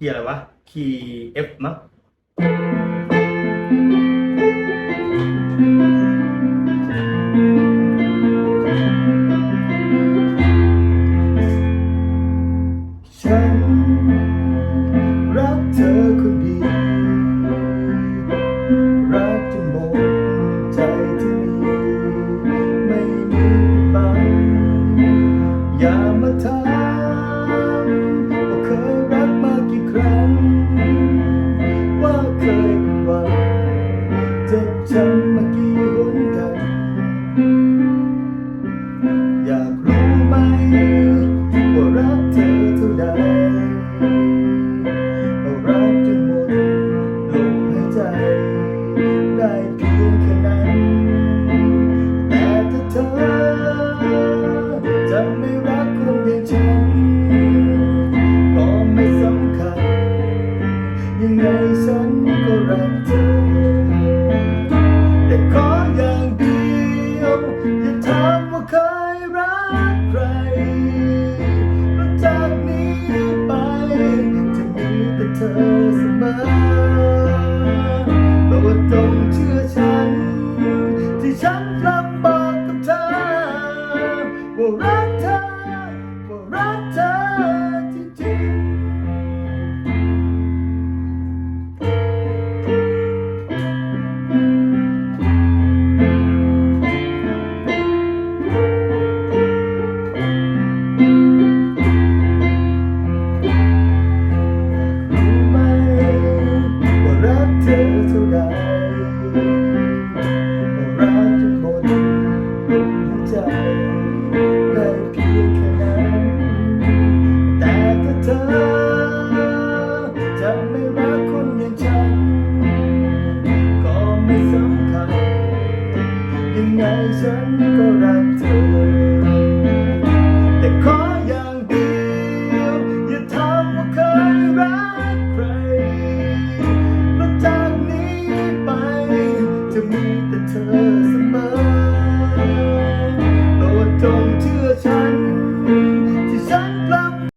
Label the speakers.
Speaker 1: คีย์อะไรวะ คีย์ F มั้ง
Speaker 2: ไม่รักคนอย่างฉันก็ไม่สำคัญ ยังไงฉันก็รักเธอ แต่ขออย่างเดียวอย่าถามว่าเคยรักใครเพราะจากนี้ไปจะมีแต่เธอเสมอโปรดจงเชื่อฉัน ที่ฉันพร่ำบอกกับเธอว่ารัก เธอเท่าใดว่รักจนหมดลมหายใจได้เพียงแค่นั้นแต่ถ้าเธอจะไม่รักคนอย่างฉัน ก็ไม่สำคัญยังไงฉันก็รักเธอ